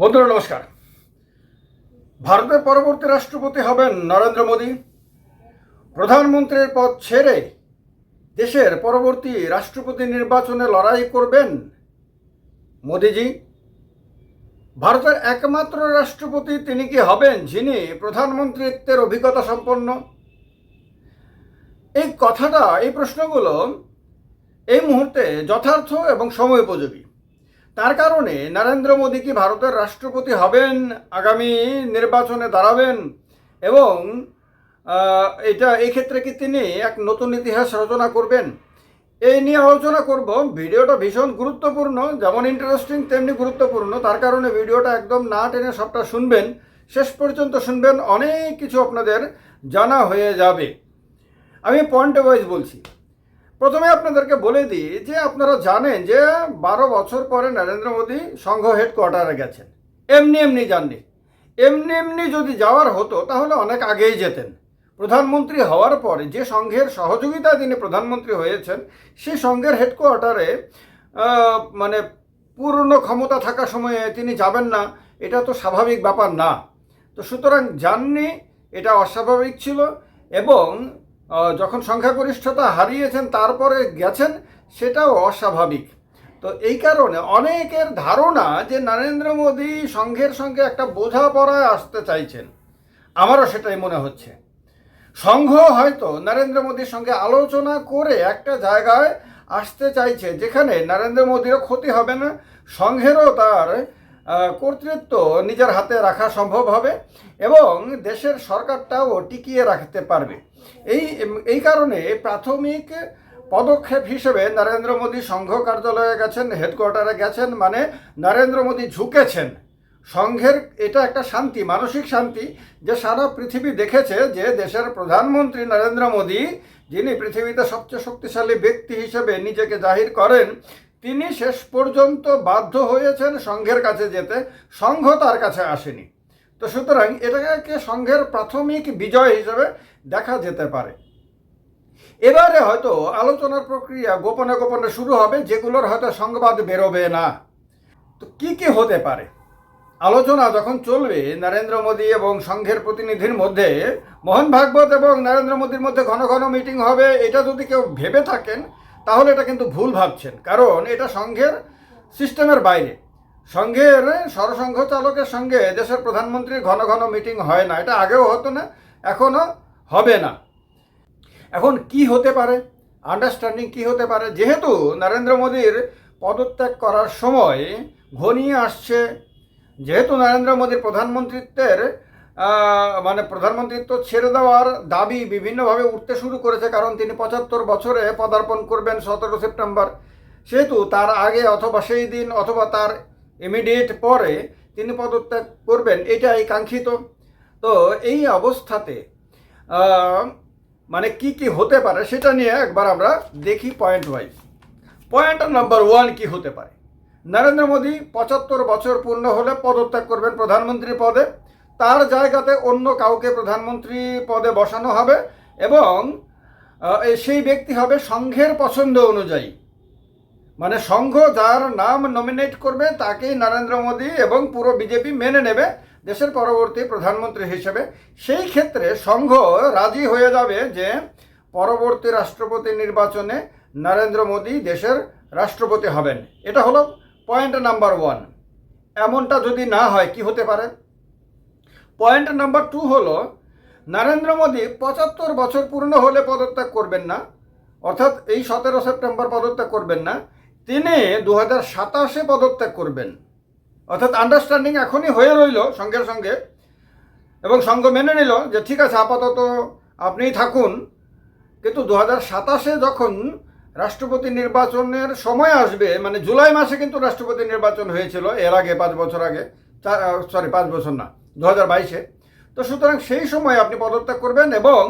বন্ধুরা, নমস্কার। ভারতের পরবর্তী রাষ্ট্রপতি হবেন নরেন্দ্র মোদী। প্রধানমন্ত্রীর পদ ছেড়ে দেশের পরবর্তী রাষ্ট্রপতি নির্বাচনে লড়াই করবেন মোদিজি। ভারতের একমাত্র রাষ্ট্রপতি তিনি কি হবেন যিনি প্রধানমন্ত্রীত্বের অভিজ্ঞতা সম্পন্ন? এই কথাটা, এই প্রশ্নগুলো এই মুহূর্তে যথার্থ এবং সময় উপযোগী তার কারণে নরেন্দ্র মোদী কি ভারতের রাষ্ট্রপতি হবেন, আগামী নির্বাচনে দাঁড়াবেন? এবং এটা, এই ক্ষেত্রে কি তিনি এক নতুন ইতিহাস রচনা করবেন? এই নিয়ে আলোচনা করব। ভিডিওটা ভীষণ গুরুত্বপূর্ণ, যেমন ইন্টারেস্টিং তেমনি গুরুত্বপূর্ণ। তার কারণে ভিডিওটা একদম না টেনে সবটা শুনবেন। শেষ পর্যন্ত শুনবেন, অনেক কিছু আপনাদের জানা হয়ে যাবে। আমি পয়েন্ট ওয়াইজ বলছি প্রথমে আপনাদেরকে বলে দিই যে আপনারা জানেন যে বারো বছর পরে নরেন্দ্র মোদী সংঘ হেডকোয়ার্টারে গেছেন। এমনি এমনি যাননি। এমনি এমনি যদি যাওয়ার হতো, তাহলে অনেক আগেই যেতেন। প্রধানমন্ত্রী হওয়ার পরে যে সংঘের সহযোগিতায় তিনি প্রধানমন্ত্রী হয়েছেন, সেই সংঘের হেডকোয়ার্টারে মানে পূর্ণ ক্ষমতা থাকা সময়ে তিনি যাবেন না, এটা তো স্বাভাবিক ব্যাপার না। তো সুতরাং যাননি, এটা অস্বাভাবিক ছিল এবং যখন সংখ্যাগরিষ্ঠতা হারিয়েছেন, তারপরে গেছেন, সেটাও অস্বাভাবিক। তো এই কারণে অনেকের ধারণা যে নরেন্দ্র মোদী সংঘের সঙ্গে একটা বোঝাপড়ায় আসতে চাইছেন, আমারও সেটাই মনে হচ্ছে। সংঘ হয়তো নরেন্দ্র মোদীর সঙ্গে আলোচনা করে একটা জায়গায় আসতে চাইছে, যেখানে নরেন্দ্র মোদীরও ক্ষতি হবে না সংঘেরও তার কর্তৃত্ব নিজের হাতে রাখা সম্ভব হবে এবং দেশের সরকারটাও টিকিয়ে রাখতে পারবে। এই এই কারণে প্রাথমিক পদক্ষেপ হিসেবে নরেন্দ্র মোদী সংঘ কার্যালয়ে গেছেন, হেডকোয়ার্টারে গেছেন মানে নরেন্দ্র মোদী ঝুঁকেছেন। সংঘের এটা একটা শান্তি, মানসিক শান্তি যে সারা পৃথিবী দেখেছে যে দেশের প্রধানমন্ত্রী নরেন্দ্র মোদী, যিনি পৃথিবীতে সবচেয়ে শক্তিশালী ব্যক্তি হিসেবে নিজেকে জাহির করেন তিনি শেষ পর্যন্ত বাধ্য হয়েছেন সংঘের কাছে যেতে। সংঘ তার কাছে আসেনি। তো সুতরাং এটাকে সংঘের প্রাথমিক বিজয় হিসেবে দেখা যেতে পারে। এবারে হয়তো আলোচনার প্রক্রিয়া গোপনে গোপনে শুরু হবে, যেগুলোর হয়তো সংবাদ বেরোবে না। তো কি কি হতে পারে? আলোচনা যখন চলবে, নরেন্দ্র মোদী এবং সংঘের প্রতিনিধির মধ্যে, মোহন ভাগবত এবং নরেন্দ্র মোদীর মধ্যে ঘন ঘন মিটিং হবে, এটা যদি কেউ ভেবে থাকেন তাহলে এটা কিন্তু ভুল ভাবছেন। কারণ এটা সংঘের সিস্টেমের বাইরে। সংঘের সরসংঘ চালকের সঙ্গে দেশের প্রধানমন্ত্রীর ঘন ঘন মিটিং হয় না। এটা আগেও হতো না, এখনও হবে না। এখন কি হতে পারে? আন্ডারস্ট্যান্ডিং কি হতে পারে? যেহেতু নরেন্দ্র মোদীর পদত্যাগ করার সময় ঘনিয়ে আসছে, যেহেতু নরেন্দ্র মোদীর প্রধানমন্ত্রিত্বের মানে প্রধানমন্ত্রিত্ব ছেড়ে দেওয়ার দাবি বিভিন্নভাবে উঠতে শুরু করেছে, কারণ তিনি পঁচাত্তর বছরে পদার্পণ করবেন সতেরো সেপ্টেম্বর। সেহেতু তার আগে অথবা সেই দিন অথবা তার ইমিডিয়েট পরে তিনি পদত্যাগ করবেন, এটাই কাঙ্ক্ষিত। তো এই অবস্থাতে মানে কি কি হতে পারে সেটা নিয়ে একবার আমরা দেখি point wise point number one কি হতে পারে? নরেন্দ্র মোদী পঁচাত্তর বছর পূর্ণ হলে পদত্যাগ করবেন প্রধানমন্ত্রী পদে। তার জায়গাতে অন্য কাউকে প্রধানমন্ত্রী পদে বসানো হবে এবং সেই ব্যক্তি হবে সংঘের পছন্দ অনুযায়ী। মানে সংঘ যার নাম নমিনেট করবে তাকেই নরেন্দ্র মোদী এবং পুরো বিজেপি মেনে নেবে দেশের পরবর্তী প্রধানমন্ত্রী হিসেবে। সেই ক্ষেত্রে সংঘ রাজি হয়ে যাবে যে পরবর্তী রাষ্ট্রপতি নির্বাচনে নরেন্দ্র মোদী দেশের রাষ্ট্রপতি হবেন। এটা হলো পয়েন্ট নাম্বার ওয়ান এমনটা যদি না হয়, কি হতে পারে? পয়েন্ট নাম্বার টু হলো, নরেন্দ্র মোদী পঁচাত্তর বছর পূর্ণ হলে পদত্যাগ করবেন না, অর্থাৎ এই সতেরো সেপ্টেম্বর পদত্যাগ করবেন না, তিনি দু হাজার সাতাশে পদত্যাগ করবেন। অর্থাৎ আন্ডারস্ট্যান্ডিং এখনই হয়ে রইল সঙ্গে সঙ্গে, এবং সঙ্গ মেনে নিল যে ঠিক আছে, আপাতত আপনিই থাকুন, কিন্তু দু হাজার সাতাশে যখন রাষ্ট্রপতি নির্বাচনের সময় আসবে মানে জুলাই মাসে কিন্তু রাষ্ট্রপতি নির্বাচন হয়েছিল, এর আগে পাঁচ বছর আগে সরি পাঁচ বছর না দু হাজার বাইশে। তো সুতরাং সেই সময় আপনি পদত্যাগ করবেন এবং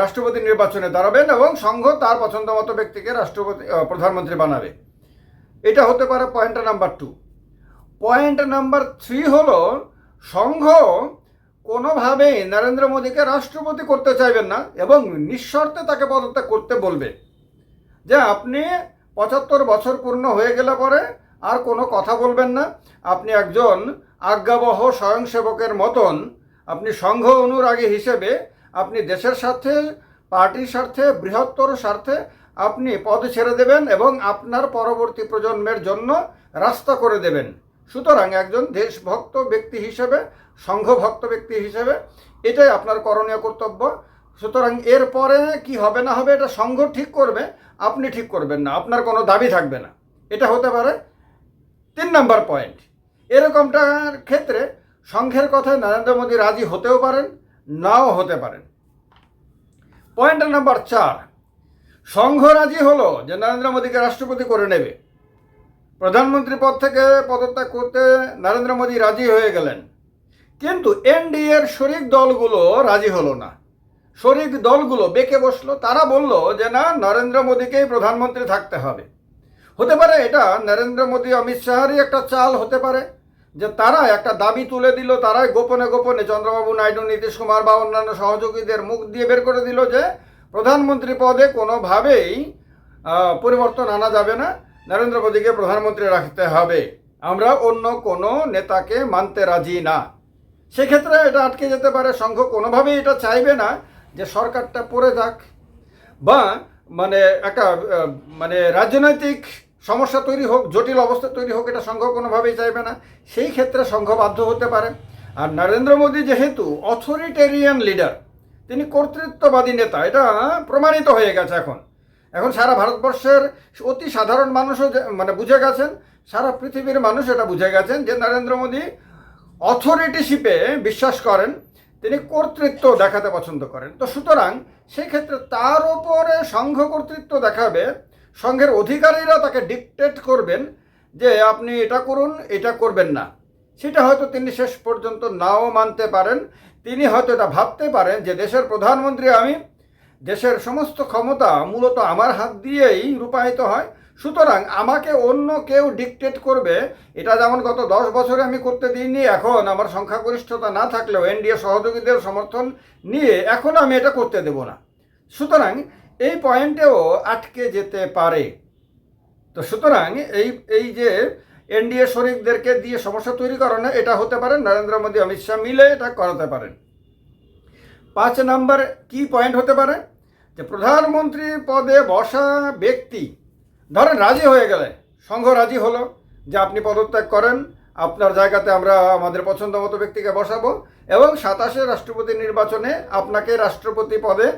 রাষ্ট্রপতি নির্বাচনে দাঁড়াবেন এবং সংঘ তার পছন্দ মতো ব্যক্তিকে রাষ্ট্রপতি প্রধানমন্ত্রী বানাবে। এটা হতে পারে point number two point number three হলো, সংঘ কোনোভাবেই নরেন্দ্র মোদীকে রাষ্ট্রপতি করতে চাইবেন না এবং নিঃশর্তে তাকে পদত্যাগ করতে বলবে। যে আপনি পঁচাত্তর বছর পূর্ণ হয়ে গেলে পরে আর কোনো কথা বলবেন না। আপনি একজন আজ্ঞাবহ স্বয়ংসেবকের মতন আপনি সংঘ অনুরাগী হিসেবে আপনি দেশের স্বার্থে, পার্টির স্বার্থে, বৃহত্তর স্বার্থে আপনি পদ ছেড়ে দেবেন এবং আপনার পরবর্তী প্রজন্মের জন্য রাস্তা করে দেবেন। সুতরাং একজন দেশভক্ত ব্যক্তি হিসেবে, সংঘভক্ত ব্যক্তি হিসেবে এটাই আপনার করণীয় কর্তব্য। সুতরাং এরপরে কি হবে না হবে এটা সংঘ ঠিক করবে, আপনি ঠিক করবেন না, আপনার কোনো দাবি থাকবে না। এটা হতে পারে তিন নম্বর পয়েন্ট। এরকমটার ক্ষেত্রে সংঘের কথায় নরেন্দ্র মোদী রাজি হতেও পারেন, নাও হতে পারেন। পয়েন্ট নাম্বার চার, সংঘ রাজি হলো যে নরেন্দ্র মোদীকে রাষ্ট্রপতি করে নেবে। প্রধানমন্ত্রী পদ থেকে পদত্যাগ করতে নরেন্দ্র মোদী রাজি হয়ে গেলেন। কিন্তু এনডিএর শরিক দলগুলো রাজি হলো না। শরিক দলগুলো বেঁকে বসল, তারা বলল যে না, নরেন্দ্র মোদীকেই প্রধানমন্ত্রী থাকতে হবে। হতে পারে এটা, নরেন্দ্র মোদী, অমিত শাহেরই একটা চাল হতে পারে। যে তারা একটা দাবি তুলে দিল, তারাই গোপনে গোপনে চন্দ্রবাবু নাইডু, নীতিশ কুমার বা অন্যান্য সহযোগীদের মুখ দিয়ে বের করে দিল যে প্রধানমন্ত্রী পদে কোনোভাবেই পরিবর্তন আনা যাবে না। নরেন্দ্র মোদীকে প্রধানমন্ত্রী রাখতে হবে। আমরা অন্য কোনো নেতাকে মানতে রাজি না। সেক্ষেত্রে এটা আটকে যেতে পারে, সংঘ কোনোভাবেই এটা চাইবে না যে সরকারটা পড়ে যাক বা মানে একটা মানে রাজনৈতিক সমস্যা তৈরি হোক, জটিল অবস্থা তৈরি হোক, এটা সংঘ কোনোভাবেই চাইবে না। সেই ক্ষেত্রে সংঘ বাধ্য হতে পারে। আর নরেন্দ্র মোদী যেহেতু অথরিটেরিয়ান লিডার তিনি কর্তৃত্ববাদী নেতা, এটা প্রমাণিত হয়ে গেছে এখন। এখন সারা ভারতবর্ষের অতি সাধারণ মানুষও মানে বুঝে গেছেন, সারা পৃথিবীর মানুষ এটা বুঝে গেছেন যে নরেন্দ্র মোদী অথরিটিশিপে বিশ্বাস করেন, তিনি কর্তৃত্ব দেখাতে পছন্দ করেন। তো সুতরাং সেই ক্ষেত্রে তার ওপরে সংঘ কর্তৃত্ব দেখাবে সংঘের অধিকারীরা তাকে ডিকটেট করবেন যে আপনি এটা করুন, এটা করবেন না। সেটা হয়তো তিনি শেষ পর্যন্ত নাও মানতে পারেন। তিনি হয়তো এটা ভাবতে পারেন যে দেশের প্রধানমন্ত্রী আমি, দেশের সমস্ত ক্ষমতা মূলত আমার হাত দিয়েই রূপায়িত হয়। সুতরাং আমাকে অন্য কেউ ডিকটেট করবে। এটা যেমন গত দশ বছরে আমি করতে দিইনি, এখন আমার সংখ্যাগরিষ্ঠতা না থাকলেও এনডিএ সহযোগীদের সমর্থন নিয়ে এখন আমি এটা করতে দেব না। সুতরাং এই পয়েন্টেও আটকে যেতে পারে। তো সুতরাং এই এই যে এনডিএ শরিকদেরকে দিয়ে সমস্যা তৈরি করানো, এটা হতে পারে, নরেন্দ্র মোদী, অমিত শাহ মিলে এটা করাতে পারেন। পাঁচ নাম্বার কি পয়েন্ট হতে পারে? যে প্রধানমন্ত্রী পদে বসা ব্যক্তি, ধরেন রাজি হয়ে গেলে, সংঘ রাজি হলো, যে আপনি পদত্যাগ করেন, আপনার জায়গাতে আমরা আমাদের পছন্দ মতো ব্যক্তিকে বসাবো, এবং সাতাশে রাষ্ট্রপতি নির্বাচনে আপনাকে রাষ্ট্রপতি পদে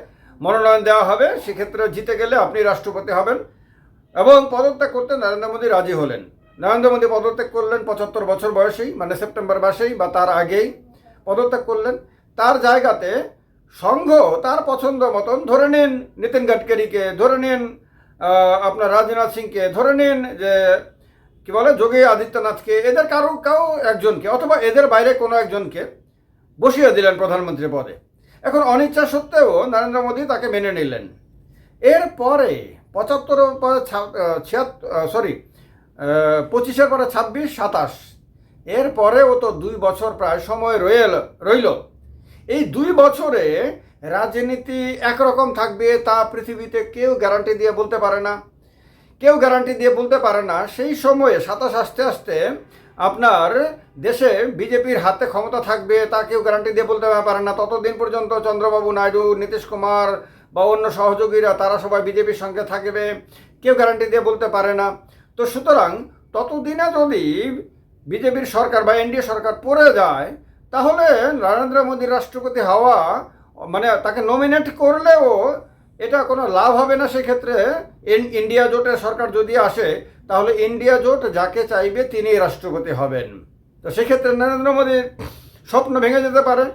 মনোনয়ন দেওয়া হবে, সেক্ষেত্রে জিতে গেলে আপনি রাষ্ট্রপতি হবেন এবং পদত্যাগ করতে নরেন্দ্র মোদী রাজি হলেন। নরেন্দ্র মোদী পদত্যাগ করলেন পঁচাত্তর বছর বয়সেই মানে সেপ্টেম্বর মাসেই বা তার আগেই পদত্যাগ করলেন। তার জায়গাতে সংঘ তার পছন্দ মতন ধরে নিন নিতিন গাডকারিকে, ধরে নিন আপনার রাজনাথ সিংকে, ধরে নিন যে, কি বলে, যোগী আদিত্যনাথকে, এদের কারও কাউ একজনকে অথবা এদের বাইরে কোনো একজনকে বসিয়ে দিলেন প্রধানমন্ত্রী পদে। এখন অনিচ্ছা সত্ত্বেও নরেন্দ্র মোদী তাকে মেনে নিলেন। এরপরে পঁচাত্তর পরে ছিয়াত্তর সরি পঁচিশের পরে ছাব্বিশ, সাতাশ। এরপরেও তো দুই বছর প্রায় সময় রয়েল রইল। এই দুই বছরে রাজনীতি একরকম থাকবে তা পৃথিবীতে কেউ গ্যারান্টি দিয়ে বলতে পারে না। কেউ গ্যারান্টি দিয়ে বলতে পারে না। সেই সময়ে সাতাশ আসতে আসতে আপনার দেশে বিজেপির হাতে ক্ষমতা থাকবে তা কেউ গ্যারান্টি দিয়ে বলতে পারে না। ততদিন পর্যন্ত চন্দ্রবাবু নাইডু, নীতিশ কুমার বা অন্য সহযোগীরা, তারা সবাই বিজেপির সঙ্গে থাকবে, কেউ গ্যারান্টি দিয়ে বলতে পারে না। তো সুতরাং ততদিনে যদি বিজেপির সরকার বা এনডিএ সরকার পড়ে যায়, তাহলে নরেন্দ্র মোদীর রাষ্ট্রপতি হওয়া মানে তাকে নমিনেট করলেও এটা কোনো লাভ হবে না। সেক্ষেত্রে ইন্ডিয়া জোটের সরকার যদি আসে, তাহলে ইন্ডিয়া জোট যাকে চাইবে তিনিই রাষ্ট্রপতি হবেন। তো সেক্ষেত্রে নরেন্দ্র মোদীর স্বপ্ন ভেঙে যেতে পারে।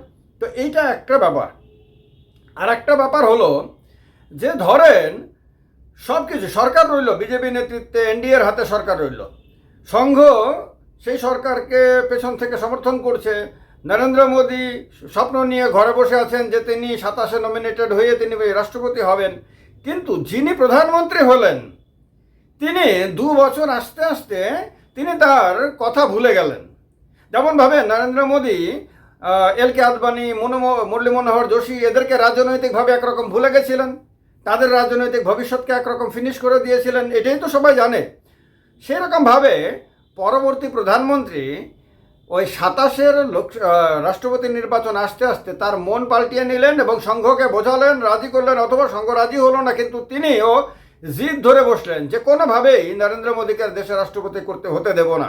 তো এইটা একটা ব্যাপার। আর একটা ব্যাপার হলো যে ধরেন সব কিছু সরকার রইল, বিজেপি নেতৃত্বে, এনডিএর হাতে সরকার রইল। সংঘ সেই সরকারকে পেছন থেকে সমর্থন করছে। নরেন্দ্র মোদী স্বপ্ন নিয়ে ঘরে বসে আছেন যে তিনি সাতাশে নমিনেটেড হয়ে তিনি রাষ্ট্রপতি হবেন। কিন্তু যিনি প্রধানমন্ত্রী হলেন, তিনি দু বছর আসতে আসতে তিনি তার কথা ভুলে গেলেন। যেমনভাবে নরেন্দ্র মোদী এল কে আদবানি মুরলী মনোহর যোশী এদেরকে রাজনৈতিকভাবে একরকম ভুলে গেছিলেন, তাদের রাজনৈতিক ভবিষ্যৎকে একরকম ফিনিশ করে দিয়েছিলেন, এটাই তো সবাই জানে। সেরকমভাবে পরবর্তী প্রধানমন্ত্রী ওই সাতাশের লোক রাষ্ট্রপতি নির্বাচন আসতে আসতে তার মন পাল্টিয়ে নিলেন এবং সংঘকে বোঝালেন, রাজি করলেন অথবা সংঘ রাজি হলো না, কিন্তু তিনিও জিদ ধরে বসলেন যে কোনোভাবেই নরেন্দ্র মোদীকে দেশের রাষ্ট্রপতি করতে হতে দেব না।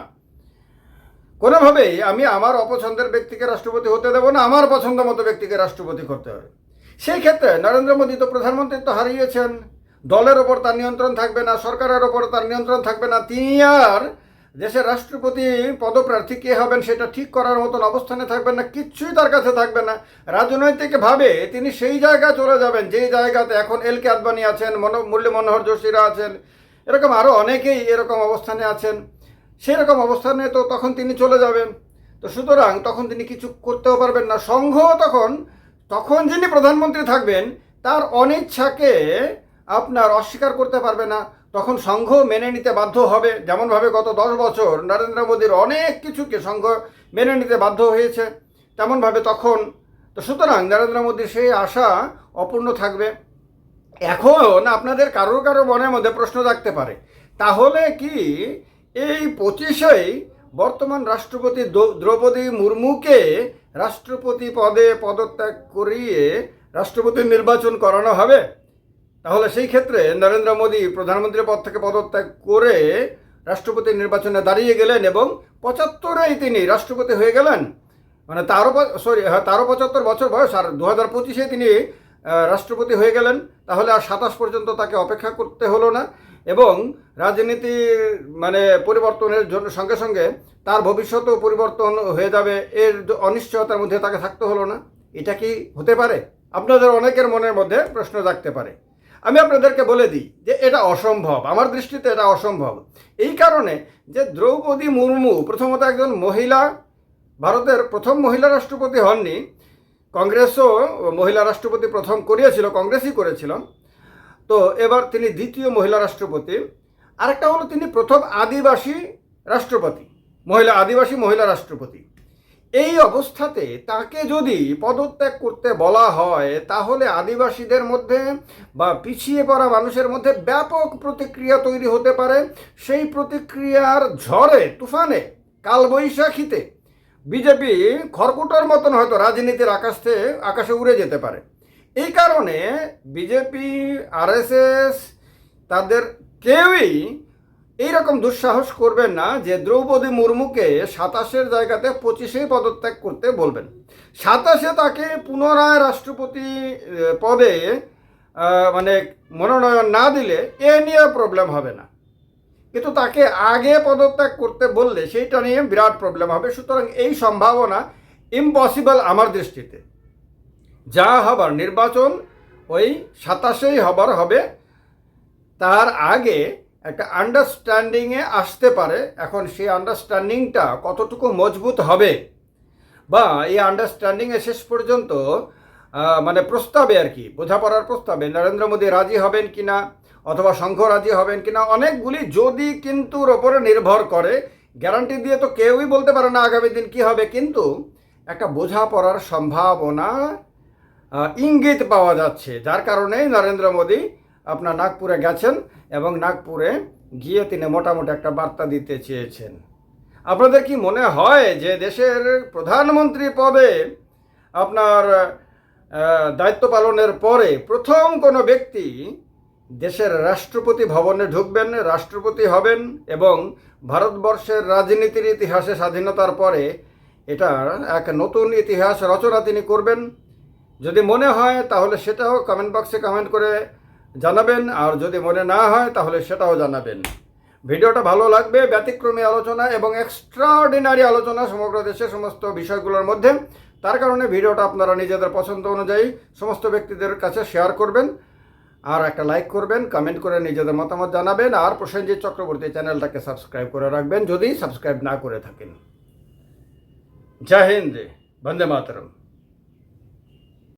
কোনোভাবেই আমি আমার অপছন্দের ব্যক্তিকে রাষ্ট্রপতি হতে দেব না, আমার পছন্দ মতো ব্যক্তিকে রাষ্ট্রপতি করতে হবে। সেই ক্ষেত্রে নরেন্দ্র মোদী তো প্রধানমন্ত্রী তো হারিয়েছেন, দলের ওপর তার নিয়ন্ত্রণ থাকবে না, সরকারের ওপর তার নিয়ন্ত্রণ থাকবে না, তিনি আর দেশের রাষ্ট্রপতি, পদপ্রার্থী কে হবেন সেটা ঠিক করার মতন অবস্থানে থাকবেন না কিচ্ছুই তার কাছে থাকবে না। রাজনৈতিকভাবে তিনি সেই জায়গায় চলে যাবেন, যেই জায়গাতে এখন এল কে আদবানি আছেন, মনো মুরলী মনোহর যোশীরা আছেন, এরকম আরও অনেকেই এরকম অবস্থানে আছেন। সেই রকম অবস্থানে তো তখন তিনি চলে যাবেন। তো সুতরাং তখন তিনি কিছু করতেও পারবেন না। সংঘ তখন তখন যিনি প্রধানমন্ত্রী থাকবেন, তার অনিচ্ছাকে আপনার অস্বীকার করতে পারবে না। তখন সংঘ মেনে নিতে বাধ্য হবে। যেমনভাবে গত দশ বছর নরেন্দ্র মোদীর অনেক কিছুকে সংঘ মেনে নিতে বাধ্য হয়েছে, তেমনভাবে তখন। তো সুতরাং নরেন্দ্র মোদীর সেই আশা অপূর্ণ থাকবে। এখন আপনাদের কারোর কারও মনের মধ্যে প্রশ্ন থাকতে পারে। তাহলে কি এই পঁচিশেই বর্তমান রাষ্ট্রপতি দ্রৌ- দ্রৌপদী মুর্মুকে রাষ্ট্রপতি পদে পদত্যাগ করিয়ে রাষ্ট্রপতি নির্বাচন করানো হবে। তাহলে সেই ক্ষেত্রে নরেন্দ্র মোদী প্রধানমন্ত্রীর পদ থেকে পদত্যাগ করে রাষ্ট্রপতি নির্বাচনে দাঁড়িয়ে গেলেন এবং পঁচাত্তরেই তিনি রাষ্ট্রপতি হয়ে গেলেন। মানে তারও সরি হ্যাঁ তারও পঁচাত্তর বছর বয়স আর দু হাজার পঁচিশে তিনি রাষ্ট্রপতি হয়ে গেলেন। তাহলে আর সাতাশ পর্যন্ত তাকে অপেক্ষা করতে হলো না। এবং রাজনীতি মানে পরিবর্তনের জন্য সঙ্গে সঙ্গে তার ভবিষ্যতেও পরিবর্তন হয়ে যাবে, এর অনিশ্চয়তার মধ্যে তাকে থাকতে হলো না। এটা কি হতে পারে? আপনাদের অনেকের মনের মধ্যে প্রশ্ন থাকতে পারে। আমি আপনাদেরকে বলে দিই যে এটা অসম্ভব, আমার দৃষ্টিতে এটা অসম্ভব। এই কারণে যে দ্রৌপদী মুর্মু প্রথমত একজন মহিলা, ভারতের প্রথম মহিলা রাষ্ট্রপতি হননি, কংগ্রেসও মহিলা রাষ্ট্রপতি প্রথম করিয়েছিল, কংগ্রেসই করেছিল তো এবার তিনি দ্বিতীয় মহিলা রাষ্ট্রপতি। আরেকটা হলো তিনি প্রথম আদিবাসী রাষ্ট্রপতি, মহিলা, আদিবাসী মহিলা রাষ্ট্রপতি। এই অবস্থাতে তাকে যদি পদত্যাগ করতে বলা হয়, তাহলে আদিবাসীদের মধ্যে বা পিছিয়ে পড়া মানুষের মধ্যে ব্যাপক প্রতিক্রিয়া তৈরি হতে পারে। সেই প্রতিক্রিয়ার ঝড়ে, তুফানে, কালবৈশাখীতে বিজেপি খড়কুটোর মতন হয়তো রাজনীতির আকাশে আকাশে উড়ে যেতে পারে। এই কারণে বিজেপি, আরএসএস তাদের কেউই এইরকম দুঃসাহস করবেন না যে দ্রৌপদী মুর্মুকে সাতাশের জায়গাতে পঁচিশে পদত্যাগ করতে বলবেন। সাতাশে তাকে পুনরায় রাষ্ট্রপতি পদে মানে মনোনয়ন না দিলে এ নিয়ে প্রবলেম হবে না। কিন্তু তাকে আগে পদত্যাগ করতে বললে সেইটা নিয়ে বিরাট প্রবলেম হবে। সুতরাং এই সম্ভাবনা ইম্পসিবল আমার দৃষ্টিতে। যা হবার নির্বাচন ওই সাতাশেই হবার হবে। তার আগে একটা আন্ডারস্ট্যান্ডিংয়ে আসতে পারে। এখন সেই আন্ডারস্ট্যান্ডিংটা কতটুকু মজবুত হবে? বা এই আন্ডারস্ট্যান্ডিংয়ে শেষ পর্যন্ত মানে প্রস্তাবে আর কি, বোঝাপড়ার প্রস্তাবে নরেন্দ্র মোদী রাজি হবেন কি না অথবা সংঘ রাজি হবেন কিনা, অনেকগুলি যদি কিন্তুর ওপরে নির্ভর করে গ্যারান্টি দিয়ে তো কেউই বলতে পারে না আগামী দিন কি হবে, কিন্তু একটা বোঝাপড়ার সম্ভাবনা ইঙ্গিত পাওয়া যাচ্ছে। যার কারণেই নরেন্দ্র মোদী আপনার নাগপুরে গেছেন এবং নাগপুরে গিয়ে তিনি মোটামুটি একটা বার্তা দিতে চেয়েছেন। আপনাদের কি মনে হয় যে দেশের প্রধানমন্ত্রী পদে আপনার দায়িত্ব পালনের পরে প্রথম কোনো ব্যক্তি দেশের রাষ্ট্রপতি ভবনে ঢুকবেন, রাষ্ট্রপতি হবেন এবং ভারতবর্ষের রাজনীতির ইতিহাসে স্বাধীনতার পরে এটা এক নতুন ইতিহাস রচনা তিনি করবেন? যদি মনে হয়, তাহলে সেটাও কমেন্ট বক্সে কমেন্ট করে জানাবেন। আর যদি মনে না হয়, তাহলে সেটাও জানাবেন। ভিডিওটা ভালো লাগবে, ব্যতিক্রমী আলোচনা এবং এক্সট্রাঅর্ডিনারি আলোচনা সমগ্র দেশের সমস্ত বিষয়গুলোর মধ্যে। তার কারণে ভিডিওটা আপনারা নিজেদের পছন্দ অনুযায়ী সমস্ত ব্যক্তিদের কাছে শেয়ার করবেন। আর একটা লাইক করবেন কমেন্ট করে নিজেদের মতামত জানাবেন। আর প্রসেনজিৎ চক্রবর্তী চ্যানেলটাকে সাবস্ক্রাইব করে রাখবেন, যদি সাবস্ক্রাইব না করে থাকেন। জয় হিন্দ, বন্দে মাতরম।